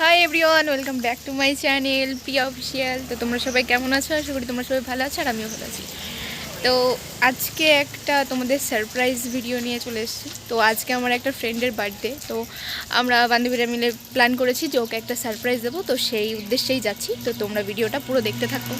Hi everyone welcome back to my channel Priya official তো তোমরা সবাই কেমন আছো? আশা করি তোমরা সবাই ভালো আছো আর আমিও ভালো আছি। তো আজকে একটা তোমাদের সারপ্রাইজ ভিডিও নিয়ে চলে এসেছি। তো আজকে আমার একটা ফ্রেন্ডের বার্থডে তো আমরা বান্ধবীরা মিলে প্ল্যান করেছি যে ওকে একটা সারপ্রাইজ দেবো। তো সেই উদ্দেশ্যেই যাচ্ছি। তো তোমরা ভিডিওটা পুরো দেখতে থাকো।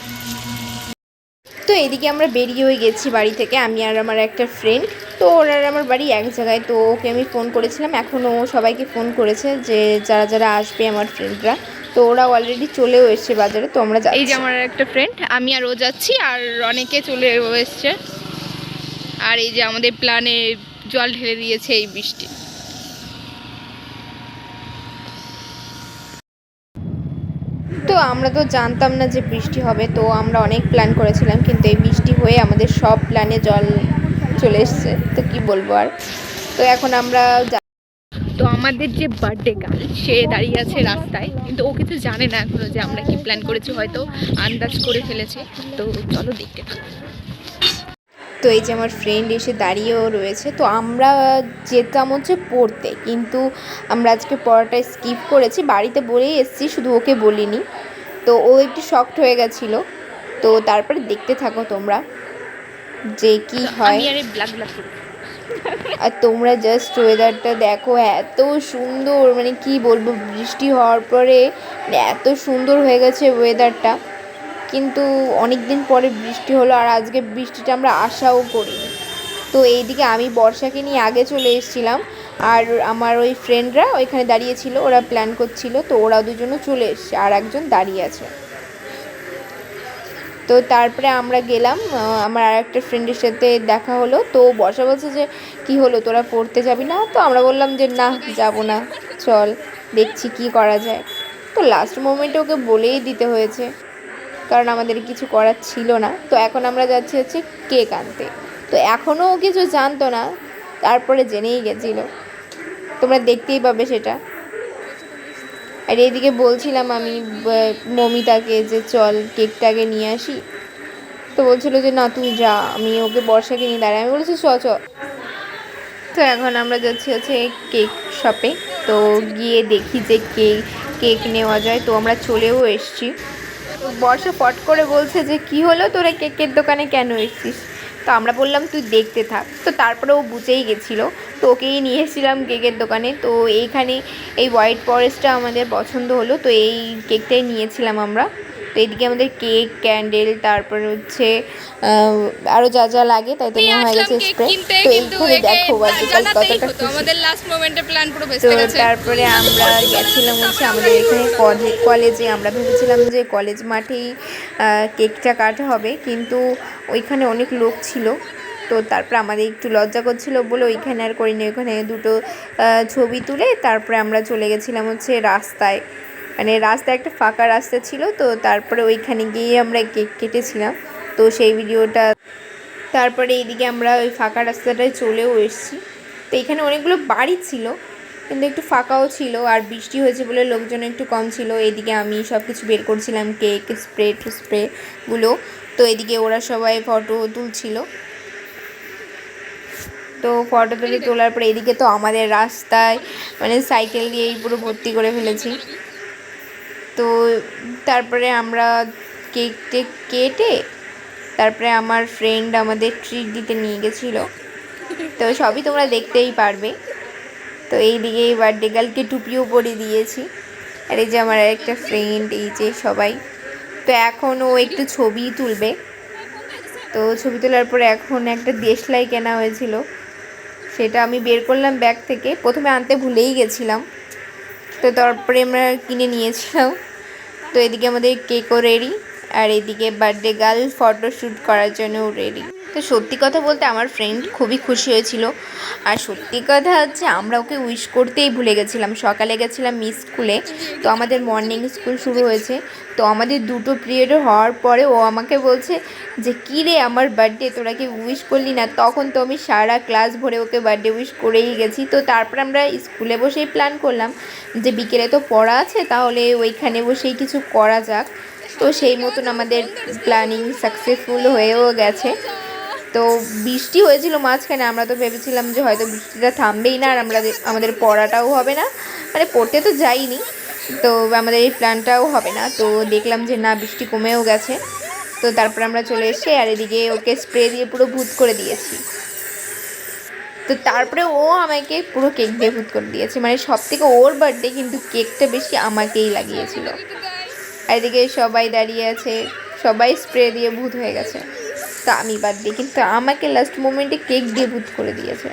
তো এদিকে আমরা বেরিয়ে হয়ে গেছি বাড়ি থেকে। আমি আর আমার একটা ফ্রেন্ড তো ওর আর আমার বাড়ি এক জায়গায় তো ওকে আমি ফোন করেছিলাম। এখনও সবাইকে ফোন করেছে যে যারা যারা আসবে আমার ফ্রেন্ডরা তো ওরা অলরেডি চলেও এসছে বাজারে তো আমরা এই যে আমার একটা ফ্রেন্ড আমি আর ও যাচ্ছি আর অনেকে চলে এসছে। আর এই যে আমাদের প্ল্যানে জল ঢেলে দিয়েছে এই বৃষ্টি। তো আমরা তো জানতাম না যে বৃষ্টি হবে তো আমরা অনেক প্ল্যান করেছিলাম কিন্তু এই বৃষ্টি হয়ে আমাদের সব প্ল্যানে জল চলে এসছে তো কি বলব আর? তো এখন আমরা তো আমাদের যে বার্থডে গার্ল সে দাঁড়িয়ে আছে রাস্তায় কিন্তু ও কিছু জানে না এখনও যে আমরা কি প্ল্যান করেছি হয়তো আন্দাজ করে ফেলেছে। তো চলো দেখতে থাকো। তো এই যে আমার ফ্রেন্ড এসে দাঁড়িয়েও রয়েছে তো আমরা যেতাম হচ্ছে পড়তে কিন্তু আমরা আজকে পড়াটা স্কিপ করেছি বাড়িতে বলেই এসেছি শুধু ওকে বলিনি। তো ও একটু শক্ট হয়ে গেছিল তো তারপরে দেখতে থাকো তোমরা। যে কি হয়। আর তোমরা জাস্ট ওয়েদারটা দেখো এত সুন্দর মানে কি বলব বৃষ্টি হওয়ার পরে মানে এত সুন্দর হয়ে গেছে ওয়েদারটা কিন্তু অনেক দিন পরে বৃষ্টি হলো আর আজকে বৃষ্টিটা আমরা আশাও করিনি। তো এইদিকে আমি বর্ষাকে নিয়ে আগে চলে এসেছিলাম আর আমার ওই ফ্রেন্ডরা ওইখানে দাঁড়িয়েছিল ওরা প্ল্যান করছিল তো ওরা দুজনও চলে এসছে আর একজন দাঁড়িয়ে আছে। তো তারপরে আমরা গেলাম আমার আর একটা ফ্রেন্ডের সাথে দেখা হলো। তো বর্ষা বলছে যে, কি হলো? তোরা পড়তে যাবি না? তো আমরা বললাম যে, না, যাব না। চল, দেখছি কি করা যায়। তো লাস্ট মোমেন্টে ওকে বলেই দিতে হয়েছে, কারণ আমাদের কিছু করার ছিল না। তো এখন আমরা যাচ্ছি হচ্ছে কেক আনতে। তো এখনও ও কিছু জানতো না, তারপরে জেনেই গেছিল। তোমরা দেখতেই পাবে সেটা। আর এইদিকে বলছিলাম আমি মমিতাকে যে চল কেকটাকে নিয়ে আসি। তো বলছিল যে, না, তুই যা, আমি ওকে বর্ষাকে নিয়ে দাঁড়াই। আমি বলেছি, চ চ। তো এখন আমরা যাচ্ছি হচ্ছে কেক শপে। তো গিয়ে দেখি যে কেক কেক নেওয়া যায়। তো আমরা চলেও এসছি। বর্ষা পট করে বলছে যে, কি হলো তোরা কেকের দোকানে কেন এসছিস? তো আমরা বললাম, তুই দেখতে থাক। তো তারপরে ও বুঝেই গেছিল তো ওকেই নিয়ে এসেছিলাম কেকের দোকানে। তো এইখানে এই হোয়াইট ফরেস্টটা আমাদের পছন্দ হলো তো এই কেকটাই নিয়েছিলাম আমরা। তো এদিকে আমাদের কেক ক্যান্ডেল তারপরে হচ্ছে আরও যা যা লাগে তাই তো নেওয়া হয়ে গেছে স্প্রে তো এইখানে দেখো বার্থডে কতটা আমাদের লাস্ট মোমেন্টে প্ল্যান পুরো বেঁচে গেছে। তারপরে আমরা গেছিলাম হচ্ছে আমাদের এখানে কলে- কলেজে আমরা ভেবেছিলাম যে কলেজ মাঠেই কেকটা কাটা হবে কিন্তু ওইখানে অনেক লোক ছিল। তো তারপরে আমাদের একটু লজ্জা করছিল বলে ওইখানে আর করিনি। ওইখানে দুটো ছবি তুলে তারপরে আমরা চলে গেছিলাম হচ্ছে রাস্তায়। মানে রাস্তায় একটা ফাঁকা রাস্তা ছিল তো তারপরে ওইখানে গিয়ে আমরা কেক কেটেছিলাম। তো সেই ভিডিওটা তারপরে এইদিকে আমরা ওই ফাঁকা রাস্তাটায় চলেও এসেছি। তো এখানে অনেকগুলো বাড়ি ছিল, কিন্তু একটু ফাঁকাও ছিল আর বৃষ্টি হয়েছে বলে লোকজন একটু কম ছিল। এদিকে আমি সব কিছু বের করছিলাম, কেক, স্প্রে স্প্রেগুলো তো এদিকে ওরা সবাই ফটো তুলছিল। তো ফটো তুলে তোলার পরে এদিকে তো আমাদের রাস্তায় মানে সাইকেল দিয়েই পুরো ভর্তি করে ফেলেছি। তো তারপরে আমরা কেক টেক কেটে তারপরে আমার ফ্রেন্ড আমাদের ট্রিট দিতে নিয়ে গেছিল। তো সবই তোমরা দেখতেই পারবে। তো এই দিকে এই বার্থডে গার্লকে টুপিও পরিয়ে দিয়েছি। আর এই যে আমার একটা ফ্রেন্ড এই যে সবাই। তো এখন ও একটু ছবি তুলবে। তো ছবি তোলার পরে এখন একটা দেশলাই কেনা হয়েছিল। সেটা আমি বের করলাম ব্যাগ থেকে। প্রথমে আনতে ভুলেই গেছিলাম। তো তারপরে আমরা কিনে নিয়েছিলাম। তো এদিকে আমাদের কেকও রেডি আর এদিকে বার্থডে গার্ল ফটোশ্যুট করার জন্যও রেডি তো সত্যি কথা বলতে আমার ফ্রেন্ড খুবই খুশি হয়েছিল। আর সত্যি কথা হচ্ছে, আমরা ওকে উইশ করতেই ভুলে গেছিলাম। সকালে গেছিলাম মিস স্কুলে তো আমাদের মর্নিং স্কুল শুরু হয়েছে। তো আমাদের দুটো পিরিয়ড হওয়ার পরে ও আমাকে বলছে যে, কী রে আমার বার্থডে তোরা কি উইশ করলি না? তখন তো আমি সারা ক্লাস ভরে ওকে বার্থডে উইশ করেই গেছি। তো তারপর আমরা স্কুলে বসেই প্ল্যান করলাম যে, বিকেলে তো পড়া আছে, তাহলে ওইখানে বসেই কিছু করা যাক। তো সেই মতন আমাদের প্ল্যানিং সাকসেসফুল হয়েও গেছে। তো বৃষ্টি হয়েছিল মাঝখানে, আমরা তো ভেবেছিলাম যে হয়তো বৃষ্টিটা থামবেই না, আর আমরা আমাদের পড়াটাও হবে না। মানে পড়তে তো যাইনি, তো আমাদের এই প্ল্যানটাও হবে না। তো দেখলাম যে না, বৃষ্টি কমেও গেছে। তো তারপর আমরা চলে এসে আর এদিকে ওকে স্প্রে দিয়ে পুরো ভূত করে দিয়েছি। তো তারপরে ও আমাকে পুরো কেক দিয়ে ভূত করে দিয়েছে। মানে সব থেকে ওর বার্থডে কিন্তু কেকটা বেশি আমাকেই লাগিয়েছিল। এদিকে সবাই দাঁড়িয়ে আছে, সবাই স্প্রে দিয়ে ভূত হয়ে গেছে। তা আমি বাদ দিই, কিন্তু আমাকে লাস্ট মোমেন্টে কেক দিয়ে ভূত করে দিয়েছে।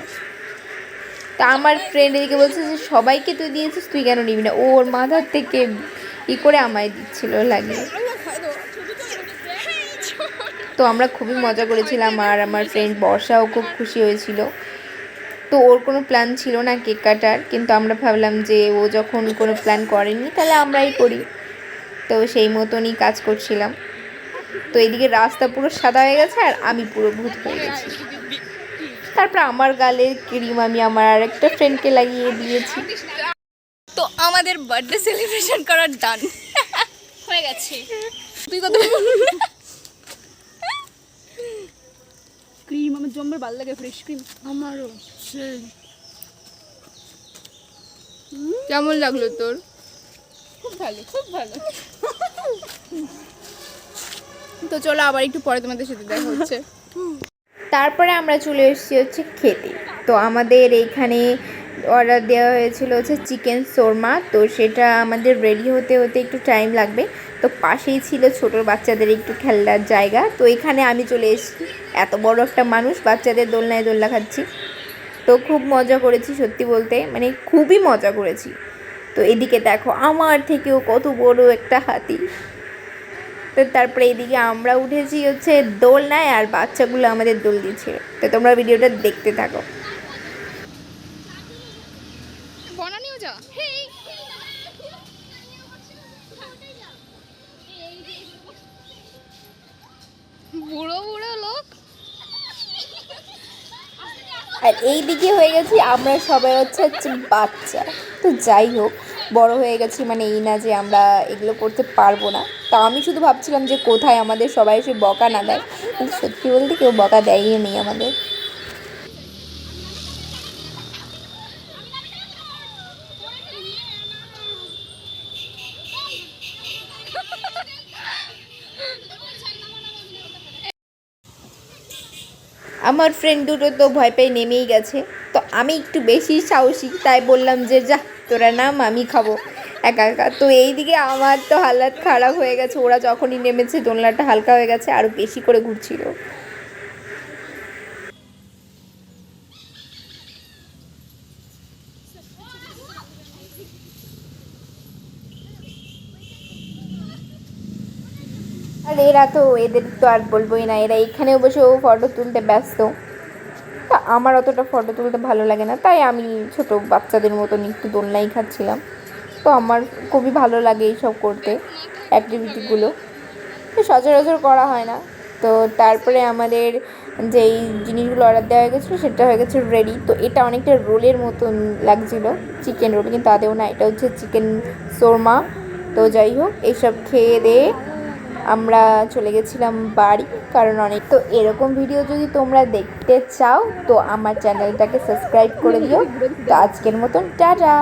তা আমার ফ্রেন্ড এদিকে বলছে যে, সবাইকে তুই দিয়েছিস, তুই কেন নিবি না? ওর মাথার থেকে ই করে আমায় দিচ্ছিল লাগিয়ে তো আমরা খুবই মজা করেছিলাম আর আমার ফ্রেন্ড বর্ষাও খুব খুশি হয়েছিল। তো ওর কোনো প্ল্যান ছিল না কেক কাটার, কিন্তু আমরা ভাবলাম যে ও যখন কোনো প্ল্যান করেনি, তাহলে আমরাই করি। তো সেই মতনই কাজ করছিলাম। তো এদিকে রাস্তা পুরো সাদা হয়ে গেছে আর আমি পুরো ভূত হয়ে গেছি। তারপর আমার গালের ক্রিম আমি আমার আরেকটা ফ্রেন্ডকে লাগিয়ে দিয়েছি। তো আমাদের বার্থডে সেলিব্রেশন করার ডান হয়ে গেছে। তুই কত ক্রিম আমার জম্বার ভালো লাগে ফ্রেশ ক্রিম আমারও সেই কেমন লাগল তোর? খুব ভালো খুব ভালো। তো চলো আবার একটু পরে তোমাদের সাথে দেখা হচ্ছে। তারপরে আমরা চলে এসেছি হচ্ছে খেতে। তো আমাদের এইখানে অর্ডার দেওয়া হয়েছিল হচ্ছে চিকেন শোরমা তো সেটা আমাদের রেডি হতে হতে একটু টাইম লাগবে। তো পাশেই ছিল ছোট বাচ্চাদের একটু খেলার জায়গা। তো এখানে আমি চলে এসেছি। এত বড় একটা মানুষ, বাচ্চাদের দোলনায় দোলনা খাচ্ছি। তো খুব মজা করেছি সত্যি বলতে। মানে খুবই মজা করেছি। তো এদিকে দেখো আমার থেকেও কত বড় একটা হাতি। তো তারপরে এদিকে আমরা উঠেছি হচ্ছে দোলনায় আর বাচ্চাগুলো আমাদের দোল দিচ্ছিল তো তোমরা ভিডিওটা দেখতে থাকো। বুড়ো বুড়ো লোক আর এই দিকে হয়ে গেছি আমরা সবাই হচ্ছে হচ্ছে বাচ্চা। তো যাই হোক, বড় হয়ে গেছি মানে এই না যে আমরা এগুলো করতে পারব না। তা আমি শুধু ভাবছিলাম যে কোথায় আমাদের সবাই এসে বকা না দেয়। কিন্তু সত্যি বলতে কেউ বকা দেয়ই নেই আমাদের। আমার ফ্রেন্ড দুটো তো ভয় পেয়ে নেমেই গেছে। তো আমি একটু বেশি সাহসী, তাই বললাম যে, যা, তোরা নাম, আমি খাব। একা একা। তো এইদিকে আমার তো হালাত খারাপ হয়ে গেছে। ওরা যখনই নেমেছে, দোলনাটা হালকা হয়ে গেছে আরও বেশি করে ঘুরছিল। আর এরা তো এদের তো আর বলবোই না, এরা এখানেও বসেও ফটো তুলতে ব্যস্ত। তা আমার অতটা ফটো তুলতে ভালো লাগে না, তাই আমি ছোট বাচ্চাদের মতন একটু দোলনাই খাচ্ছিলাম। তো আমার খুবই ভালো লাগে এইসব করতে অ্যাক্টিভিটিগুলো সচরাচর করা হয় না। তো তারপরে আমাদের যেই জিনিসগুলো অর্ডার দেওয়া হয়ে গেছিল, সেটা হয়ে গেছে রেডি তো এটা অনেকটা রোলের মতন লাগছিল চিকেন রোল কিন্তু আদেও না, এটা হচ্ছে চিকেন শোরমা তো যাই হোক, এইসব খেয়ে দিয়ে আমরা চলে গেছিলাম বাড়ি, কারণ অনেক তো এরকম ভিডিও যদি তোমরা দেখতে চাও, তো আমার চ্যানেলটাকে সাবস্ক্রাইব করে দিও। তো আজকের মতন, টাটা!